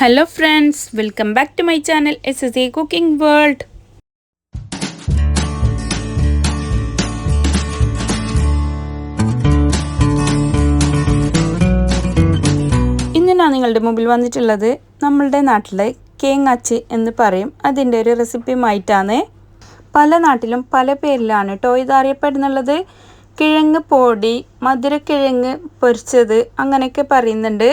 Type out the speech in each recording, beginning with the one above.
Hello friends welcome back to my channel S S A cooking world ഇന്ന് ഞാൻ നിങ്ങളുടെ മുമ്പിൽ വന്നിട്ടുള്ളത് നമ്മളുടെ നാട്ടിലെ കേങ്ങാച്ച് എന്ന് പറയും. അതിന്റെ ഒരു റെസിപ്പിയുമായിട്ടാണ് പല നാട്ടിലും പല പേരിലാണ് കേട്ടോ ഇത് അറിയപ്പെടുന്നുള്ളത് കിഴങ്ങ് പൊടി മധുരക്കിഴങ്ങ് പൊരിച്ചത് അങ്ങനെയൊക്കെ പറയുന്നുണ്ട്.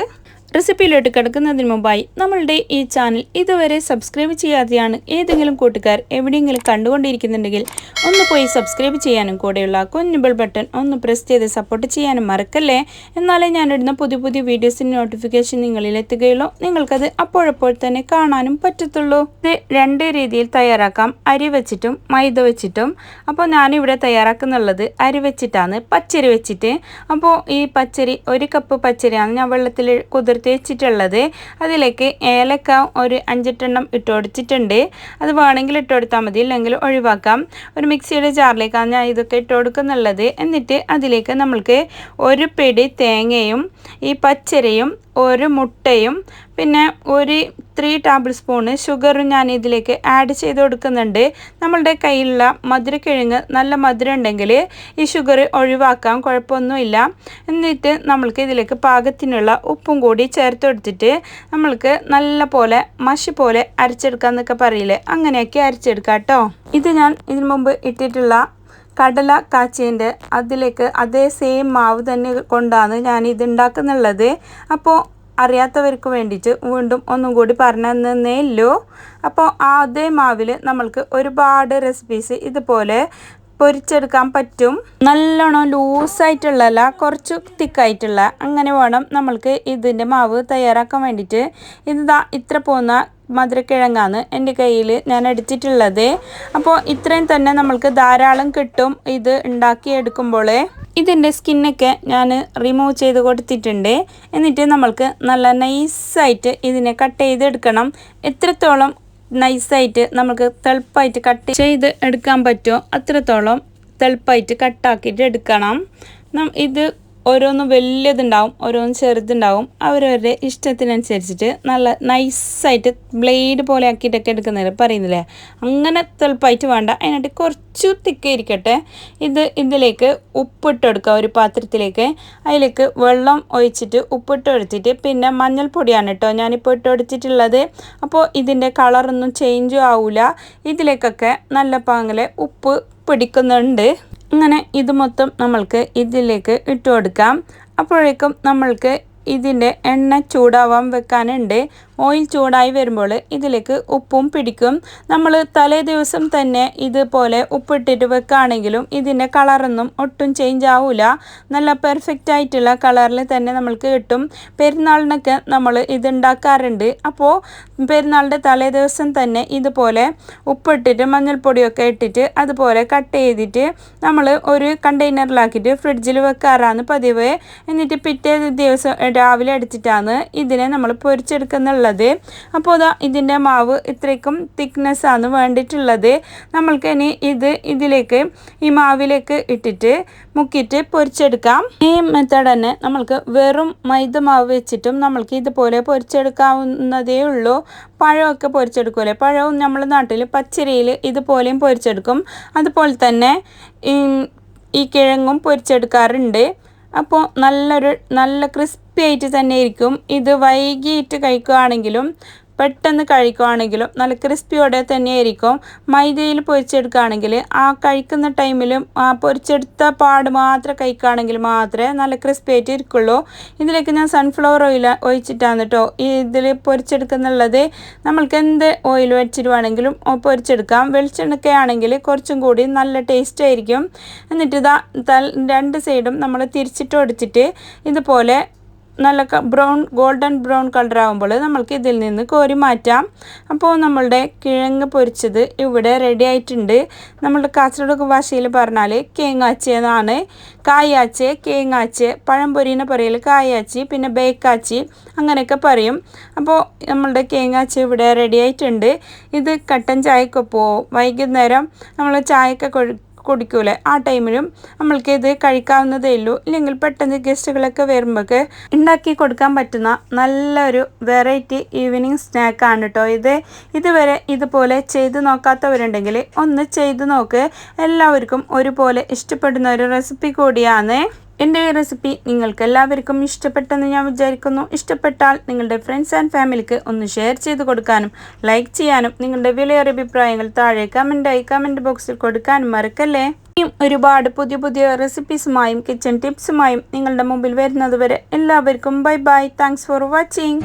റെസിപ്പിയിലോട്ട് കിടക്കുന്നതിന് മുമ്പായി നമ്മളുടെ ഈ ചാനൽ ഇതുവരെ സബ്സ്ക്രൈബ് ചെയ്യാതെയാണ് ഏതെങ്കിലും കൂട്ടുകാർ എവിടെയെങ്കിലും കണ്ടുകൊണ്ടിരിക്കുന്നുണ്ടെങ്കിൽ ഒന്ന് പോയി സബ്സ്ക്രൈബ് ചെയ്യാനും കൂടെയുള്ള കുഞ്ഞുബൾ ബട്ടൺ ഒന്ന് പ്രസ് ചെയ്ത് സപ്പോർട്ട് ചെയ്യാനും മറക്കല്ലേ? എന്നാലേ ഞാനിടുന്ന പുതിയ പുതിയ വീഡിയോസിന്റെ നോട്ടിഫിക്കേഷൻ നിങ്ങളിൽ എത്തുകയുള്ളൂ. നിങ്ങൾക്കത് അപ്പോഴപ്പോൾ തന്നെ കാണാനും പറ്റത്തുള്ളൂ. ഇത് രണ്ട് രീതിയിൽ തയ്യാറാക്കാം. അരി വെച്ചിട്ടും മൈദ വെച്ചിട്ടും. അപ്പോൾ ഞാനിവിടെ തയ്യാറാക്കുന്നുള്ളത് അരി വെച്ചിട്ടാണ്. പച്ചരി വെച്ചിട്ട്. അപ്പോൾ ഈ പച്ചരി ഒരു കപ്പ് പച്ചരിയാണ് ഞാൻ വെള്ളത്തിൽ വെച്ചിട്ടുള്ളത് അതിലേക്ക് ഏലക്ക ഒരു അഞ്ചെട്ടെണ്ണം ഇട്ട് കൊടുത്തിട്ടുണ്ട് അത് വേണമെങ്കിൽ ഇട്ട് കൊടുത്താൽ മതി. ഇല്ലെങ്കിൽ ഒഴിവാക്കാം. ഒരു മിക്സിയുടെ ജാറിലേക്കാണ് ഞാൻ ഇതൊക്കെ ഇട്ട് കൊടുക്കുന്നുള്ളത് എന്നിട്ട് അതിലേക്ക് നമ്മൾക്ക് ഒരു പിടി തേങ്ങയും ഈ പച്ചരയും ഒരു മുട്ടയും പിന്നെ ഒരു ത്രീ ടേബിൾ സ്പൂണ് ഷുഗറും ഞാൻ ഇതിലേക്ക് ആഡ് ചെയ്ത് കൊടുക്കുന്നുണ്ട്. നമ്മളുടെ കയ്യിലുള്ള മധുരക്കിഴങ്ങ് നല്ല മധുരം ഉണ്ടെങ്കിൽ ഈ ഷുഗർ ഒഴിവാക്കാം കുഴപ്പമൊന്നുമില്ല. എന്നിട്ട് നമ്മൾക്ക് ഇതിലേക്ക് പാകത്തിനുള്ള ഉപ്പും കൂടി ചേർത്ത് കൊടുത്തിട്ട് നമ്മൾക്ക് നല്ല പോലെ മഷി പോലെ അരച്ചെടുക്കാം എന്നൊക്കെ പറയില്ലേ? അങ്ങനെയൊക്കെ അരച്ചെടുക്കാം കേട്ടോ. ഇത് ഞാൻ ഇതിനു മുമ്പ് ഇട്ടിട്ടുള്ള കടല കാച്ചേന്റെ അതിലേക്ക് അതേ സെയിം മാവ് തന്നെ കൊണ്ടാണ് ഞാൻ ഇത് ഉണ്ടാക്കുന്നുള്ളത്. അപ്പോൾ അറിയാത്തവർക്ക് വേണ്ടിയിട്ട് വീണ്ടും ഒന്നും കൂടി പറഞ്ഞു തന്നേ ഉള്ളൂ അപ്പോൾ അതേ മാവിൽ നമ്മൾക്ക് ഒരുപാട് റെസിപ്പീസ് ഇതുപോലെ പൊരിച്ചെടുക്കാൻ പറ്റും. നല്ലോണം ലൂസായിട്ടുള്ളതല്ല കുറച്ച് തിക്കായിട്ടുള്ള. അങ്ങനെ വേണം നമ്മൾക്ക് ഇതിന്റെ മാവ് തയ്യാറാക്കാൻ വേണ്ടിയിട്ട്. ഇതാ ഇത്ര പോകുന്ന മധുരക്കിഴങ്ങാണ് എന്റെ കയ്യിൽ ഞാൻ എടുത്തിട്ടുള്ളത്. അപ്പോൾ ഇത്രയും തന്നെ നമ്മൾക്ക് ധാരാളം കിട്ടും ഇത് ഉണ്ടാക്കിയെടുക്കുമ്പോൾ. ഇതിന്റെ സ്കിന്നൊക്കെ ഞാൻ റിമൂവ് ചെയ്ത് കൊടുത്തിട്ടുണ്ട്. എന്നിട്ട് നമ്മൾക്ക് നല്ല നൈസായിട്ട് ഇതിനെ കട്ട് ചെയ്തെടുക്കണം. എത്രത്തോളം നൈസായിട്ട് നമുക്ക് തെളുപ്പായിട്ട് കട്ട് ചെയ്ത് എടുക്കാൻ പറ്റുമോ? അത്രത്തോളം തെളുപ്പായിട്ട് കട്ടാക്കിയിട്ട് എടുക്കണം. ഇത് ഓരോന്ന് വലിയതുണ്ടാവും ഓരോന്ന് ചെറുതുണ്ടാവും. അവരവരുടെ ഇഷ്ടത്തിനനുസരിച്ചിട്ട് നല്ല നൈസായിട്ട് ബ്ലേഡ് പോലെ ആക്കിയിട്ടൊക്കെ എടുക്കുന്നത് പറയുന്നില്ലേ? അങ്ങനെ തെളുപ്പായിട്ട് വേണ്ട. അതിനായിട്ട് കുറച്ചു തിക്ക ഇരിക്കട്ടെ. ഇത് ഇതിലേക്ക് ഉപ്പിട്ട് കൊടുക്കുക ഒരു പാത്രത്തിലേക്ക്. അതിലേക്ക് വെള്ളം ഒഴിച്ചിട്ട് ഉപ്പിട്ട് കൊടുത്തിട്ട് പിന്നെ മഞ്ഞൾപ്പൊടിയാണ് കേട്ടോ ഞാനിപ്പോൾ ഇട്ട് കൊടുത്തിട്ടുള്ളത്. അപ്പോൾ ഇതിന്റെ കളറൊന്നും ചേഞ്ചും ആവില്ല ഇതിലേക്കൊക്കെ നല്ല പാങ്ങിലെ ഉപ്പ് പിടിക്കുന്നുണ്ട്. അങ്ങനെ ഇത് മൊത്തം നമ്മൾക്ക് ഇതിലേക്ക് ഇട്ട് കൊടുക്കാം അപ്പോഴേക്കും നമ്മൾക്ക് ഇതിന്റെ എണ്ണ ചൂടാവാൻ വെക്കാനുണ്ട്. ഓയിൽ ചൂടായി വരുമ്പോൾ ഇതിലേക്ക് ഉപ്പും പിടിക്കും. നമ്മൾ തലേ ദിവസം തന്നെ ഇതുപോലെ ഉപ്പിട്ടിട്ട് വെക്കുകയാണെങ്കിലും ഇതിന്റെ കളറൊന്നും ഒട്ടും ചേഞ്ച് ആവില്ല നല്ല പെർഫെക്റ്റ് ആയിട്ടുള്ള കളറിൽ തന്നെ നമ്മൾക്ക് കിട്ടും. പെരുന്നാളിനൊക്കെ നമ്മൾ ഇതുണ്ടാക്കാറുണ്ട് അപ്പോൾ പെരുന്നാളിന്റെ തലേ ദിവസം തന്നെ ഇതുപോലെ ഉപ്പിട്ടിട്ട് മഞ്ഞൾപ്പൊടിയൊക്കെ ഇട്ടിട്ട് അതുപോലെ കട്ട് ചെയ്തിട്ട് നമ്മൾ ഒരു കണ്ടെയ്നറിലാക്കിയിട്ട് ഫ്രിഡ്ജിൽ വെക്കാറാണ് പതിവ്. എന്നിട്ട് പിറ്റേ ദിവസം രാവിലെ അടിച്ചിട്ടാണ് ഇതിനെ നമ്മൾ പൊരിച്ചെടുക്കുന്നുള്ളത്. അപ്പോൾ ഇതാ ഇതിന്റെ മാവ് ഇത്രയ്ക്കും തിക്നെസ്സാണ് വേണ്ടിയിട്ടുള്ളത്. നമ്മൾക്ക് ഇനി ഇത് ഇതിലേക്ക് ഈ മാവിലേക്ക് ഇട്ടിട്ട് മുക്കിയിട്ട് പൊരിച്ചെടുക്കാം. ഈ മെത്തേഡ് തന്നെ നമ്മൾക്ക് വെറും മൈദ മാവ് വെച്ചിട്ടും നമ്മൾക്ക് ഇതുപോലെ പൊരിച്ചെടുക്കാവുന്നതേ ഉള്ളൂ. പഴമൊക്കെ പൊരിച്ചെടുക്കുമല്ലേ പഴവും നമ്മൾ നാട്ടിൽ പച്ചരിയിൽ ഇതുപോലെയും പൊരിച്ചെടുക്കും. അതുപോലെ തന്നെ ഈ കിഴങ്ങും പൊരിച്ചെടുക്കാറുണ്ട്. അപ്പോൾ നല്ലൊരു നല്ല ക്രിസ്പി ആയിട്ട് തന്നെ ഇരിക്കും. ഇത് വൈകിട്ട് കഴിക്കുകയാണെങ്കിലും പെട്ടെന്ന് കഴിക്കുകയാണെങ്കിലും നല്ല ക്രിസ്പിയോടെ തന്നെയായിരിക്കും. മൈദയിൽ പൊരിച്ചെടുക്കുകയാണെങ്കിൽ ആ കഴിക്കുന്ന ടൈമിലും ആ പൊരിച്ചെടുത്ത പാട് മാത്രം കഴിക്കുകയാണെങ്കിൽ മാത്രമേ നല്ല ക്രിസ്പി ആയിട്ട് ഇരിക്കുള്ളൂ. ഇതിലേക്ക് ഞാൻ സൺഫ്ലവർ ഓയിൽ ഒഴിച്ചിട്ടാണ് കേട്ടോ. ഇതിൽ പൊരിച്ചെടുക്കുന്നുള്ളത് നമ്മൾക്ക് എന്ത് ഓയിൽ വെച്ചിരുവാണെങ്കിലും പൊരിച്ചെടുക്കാം. വെളിച്ചെണ്ണക്കയാണെങ്കിൽ കുറച്ചും കൂടി നല്ല ടേസ്റ്റ് ആയിരിക്കും. എന്നിട്ട് ഇതാ രണ്ട് സൈഡും നമ്മൾ തിരിച്ചിട്ട് ഒടിച്ചിട്ട് ഇതുപോലെ നല്ല ബ്രൗൺ ഗോൾഡൻ ബ്രൗൺ കളർ ആകുമ്പോൾ നമ്മൾക്ക് ഇതിൽ നിന്ന് കോരി മാറ്റാം. അപ്പോൾ നമ്മളുടെ കിഴങ്ങ് പൊരിച്ചത് ഇവിടെ റെഡി ആയിട്ടുണ്ട്. നമ്മളുടെ കാസർഗോഡ് ഭാഷയിൽ പറഞ്ഞാൽ കേങ്ങാച്ചി എന്നാണ് കായാച്ച് കേങ്ങാച്ച് പഴംപൊരീനെ പറയൽ കായാച്ചി പിന്നെ ബേക്കാച്ചി അങ്ങനെയൊക്കെ പറയും. അപ്പോൾ നമ്മളുടെ കേങ്ങാച്ചി ഇവിടെ റെഡി ആയിട്ടുണ്ട്. ഇത് കട്ടൻ ചായക്കൊപ്പോ വൈകുന്നേരം നമ്മൾ ചായയൊക്കെ കുടിക്കൂലേ? ആ ടൈമിലും നമ്മൾക്ക് ഇത് കഴിക്കാവുന്നതേ ഉള്ളൂ. ഇല്ലെങ്കിൽ പെട്ടെന്ന് ഗസ്റ്റുകളൊക്കെ വരുമ്പോഴൊക്കെ ഉണ്ടാക്കി കൊടുക്കാൻ പറ്റുന്ന നല്ലൊരു വെറൈറ്റി ഈവനിങ് സ്നാക്കാണ് കേട്ടോ ഇത്. ഇതുവരെ ഇതുപോലെ ചെയ്ത് നോക്കാത്തവരുണ്ടെങ്കിൽ ഒന്ന് ചെയ്ത് നോക്ക്. എല്ലാവർക്കും ഒരുപോലെ ഇഷ്ടപ്പെടുന്ന ഒരു റെസിപ്പി കൂടിയാണ്. എന്റെ ഈ റെസിപ്പി നിങ്ങൾക്ക് എല്ലാവർക്കും ഇഷ്ടപ്പെട്ടെന്ന് ഞാൻ വിചാരിക്കുന്നു. ഇഷ്ടപ്പെട്ടാൽ നിങ്ങളുടെ ഫ്രണ്ട്സ് ആൻഡ് ഫാമിലിക്ക് ഒന്ന് ഷെയർ ചെയ്ത് കൊടുക്കാനും ലൈക്ക് ചെയ്യാനും നിങ്ങളുടെ വിലയേറിയ അഭിപ്രായങ്ങൾ താഴെ കമന്റായി കമന്റ് ബോക്സിൽ കൊടുക്കാനും മറക്കല്ലേ? ഇനിയും ഒരുപാട് പുതിയ പുതിയ റെസിപ്പീസുമായും കിച്ചൺ ടിപ്സുമായും നിങ്ങളുടെ മുമ്പിൽ വരുന്നതുവരെ എല്ലാവർക്കും bye bye thanks for watching